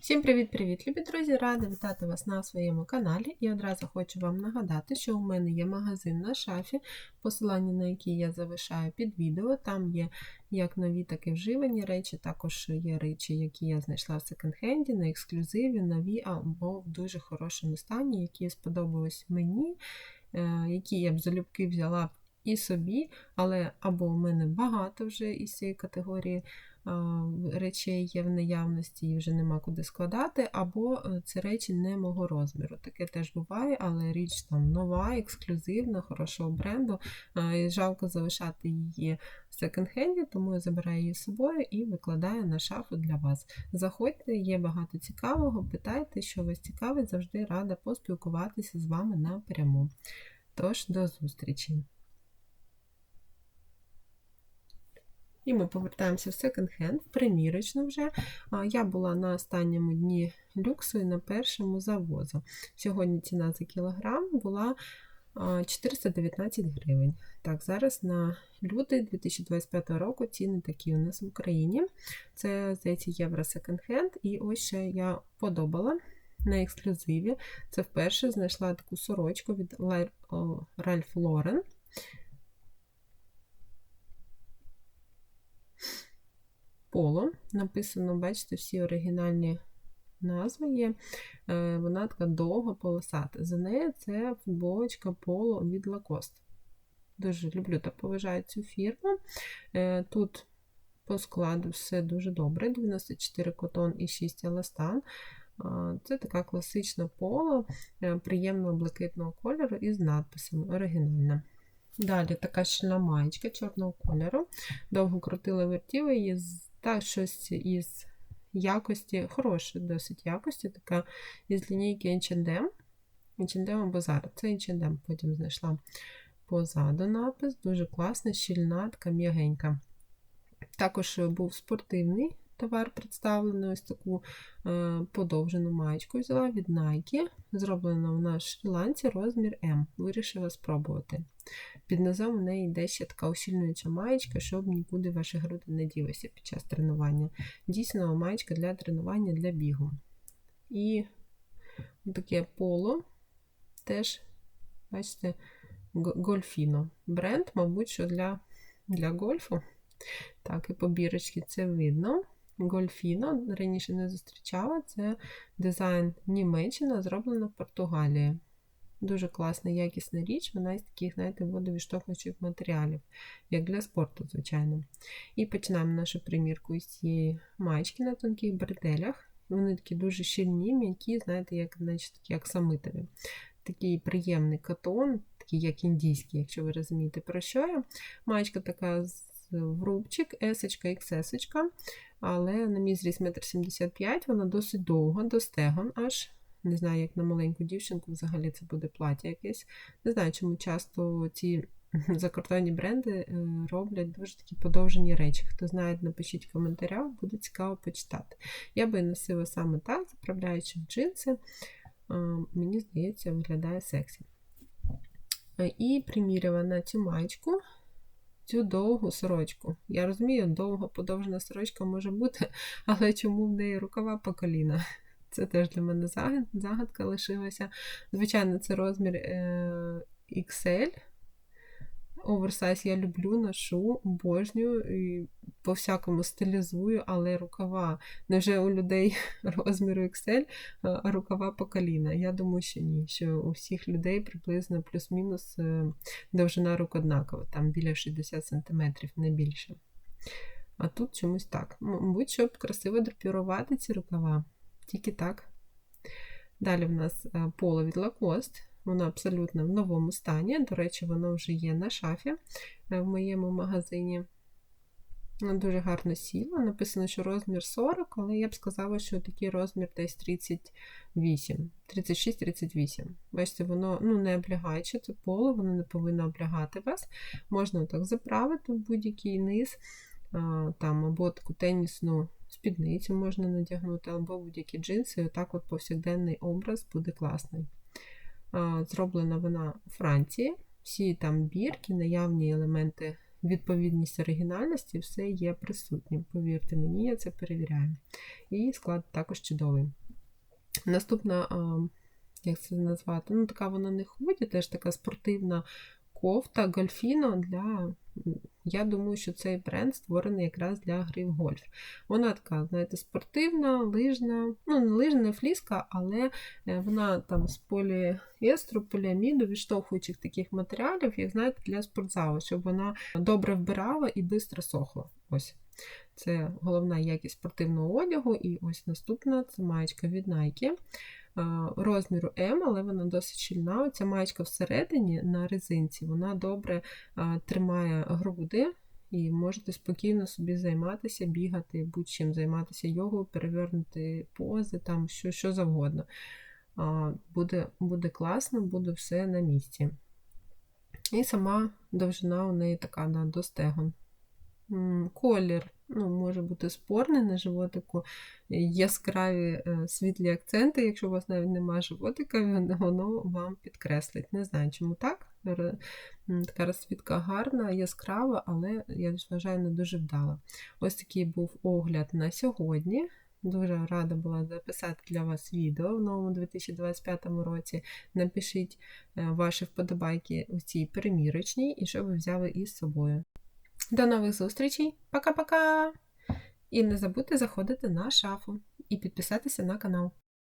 Всім привіт-привіт, любі друзі! Рада вітати вас на своєму каналі. І одразу хочу вам нагадати, що у мене є магазин на шафі, посилання на який я залишаю під відео. Там є як нові, так і вживані речі. Також є речі, які я знайшла в секонд-хенді, на ексклюзиві, нові або в дуже хорошому стані, які сподобались мені, е, які я б залюбки взяла і собі, але або у мене багато вже із цієї категорії речей є в наявності і вже нема куди складати, або е, це речі не мого розміру. Таке теж буває, але річ там нова, ексклюзивна, хорошого бренду. І Жалко залишати її в секонд-хенді, тому я забираю її з собою і викладаю на шафу для вас. Заходьте, є багато цікавого, питайте, що вас цікавить, завжди рада поспілкуватися з вами напряму. Тож, до зустрічі! І ми повертаємося в секонд-хенд, примірочно вже. Я була на останньому дні люксу і на першому завозу. Сьогодні ціна за кілограм була 419 гривень. Так, зараз на лютий 2025 року ціни такі у нас в Україні. Це, здається, євро секонд-хенд. І ось ще я подобала на ексклюзиві. Це вперше знайшла таку сорочку від Ralph Lauren. Поло. Написано, бачите, всі оригінальні назви є. Е, вона така довго полосата. За нею це футболочка поло від Lacoste. Дуже люблю та поважаю цю фірму. Е, тут по складу все дуже добре: 94 котон і 6 еластан. Це така класична поло, е, приємного блакитного кольору із надписами оригінальна. Далі така щільна маєчка чорного кольору. Довго крутила вертіла її та щось із якості, хорошої досить якості, така із лінійки H&M. H&M або Zara. Це H&M, потім знайшла позаду напис. Дуже класна, щільна, така м'ягенька. Також був спортивний товар представлений, ось таку е, подовжену маєчку взяла від Nike. Зроблена в на шрі-ланці розмір М. Вирішила спробувати. Під низом в неї йде ще така усільнююча маєчка, щоб нікуди ваші груди не ділися під час тренування. Дійсно, маєчка для тренування для бігу. І таке поло теж, бачите, гольфіно. Бренд, мабуть, що для для гольфу. Так, і по бірочці це видно. Гольфіно раніше не зустрічала. Це дизайн Німеччина, зроблено в Португалії. Дуже класна, якісна річ, вона із таких, знаєте, водовіштовхуючих матеріалів, як для спорту, звичайно. І починаємо нашу примірку із цієї маєчки на тонких бретелях. Вони такі дуже щільні, м'які, знаєте, як значить, такі як самитові. Такий приємний катон, такий як індійський, якщо ви розумієте, про що я. Маєчка така з врубчик, есочка, XS, але на мій зріст 1,75 м, вона досить довга, до стегон аж. Не знаю, як на маленьку дівчинку взагалі це буде плаття якесь. Не знаю, чому часто ці закордонні бренди е, роблять дуже такі подовжені речі. Хто знає, напишіть в коментарях, буде цікаво почитати. Я би носила саме так, заправляючи в джинси, мені здається, виглядає сексі. Е, і приміряла на цю маєчку. Цю довгу сорочку. Я розумію, довга подовжена сорочка може бути, але чому в неї рукава по коліна? Це теж для мене загадка лишилася. Звичайно, це розмір е, XL. Оверсайз я люблю, ношу, обожнюю і по-всякому стилізую, але рукава. Невже у людей розміру XL, а рукава по коліна? Я думаю, що ні. Що у всіх людей приблизно плюс-мінус е, довжина рук однакова, там біля 60 см, не більше. А тут чомусь так. Мабуть, щоб красиво драпірувати ці рукава. Тільки так. Далі в нас е, поло від Lacoste. Воно абсолютно в новому стані. До речі, воно вже є на шафі е, в моєму магазині. Дуже гарно сіло. Написано, що розмір 40, але я б сказала, що такий розмір десь 38, 36-38. Бачите, воно ну, не облягаюче, це поло, воно не повинно облягати вас. Можна так заправити в будь-який низ, там, або таку тенісну спідницю можна надягнути, або будь-які джинси. Отак от повсякденний образ буде класний. Зроблена вона у Франції. Всі там бірки, наявні елементи відповідність оригінальності, все є присутнім. Повірте мені, я це перевіряю. І склад також чудовий. Наступна, як це назвати? Ну, така вона не ході, теж така спортивна кофта Гольфіно для. Я думаю, що цей бренд створений якраз для гри в гольф. Вона така, знаєте, спортивна, лижна, ну, не лижна, не фліска, але е, вона там з поліестру, поліаміду, відштовхуючих таких матеріалів, як знаєте, для спортзалу, щоб вона добре вбирала і швидко сохла. Ось. Це головна якість спортивного одягу. І ось наступна це маєчка від Nike розміру М, але вона досить щільна. Оця маєчка всередині на резинці, вона добре тримає груди. І можете спокійно собі займатися, бігати, будь-чим займатися йогою, перевернути пози, там що що завгодно. Буде буде класно, буде все на місці. І сама довжина у неї така да, до стегон. Колір ну, може бути спорний на животику, яскраві е, світлі акценти, якщо у вас навіть немає животика, воно вам підкреслить. Не знаю, чому так. Така розсвітка гарна, яскрава, але я вважаю, не дуже вдала. Ось такий був огляд на сьогодні. Дуже рада була записати для вас відео в новому 2025 році. Напишіть е, ваші вподобайки у цій перемірочній і що ви взяли із собою. До нових зустрічей. Пока-пока! І не забудьте заходити на шафу і підписатися на канал.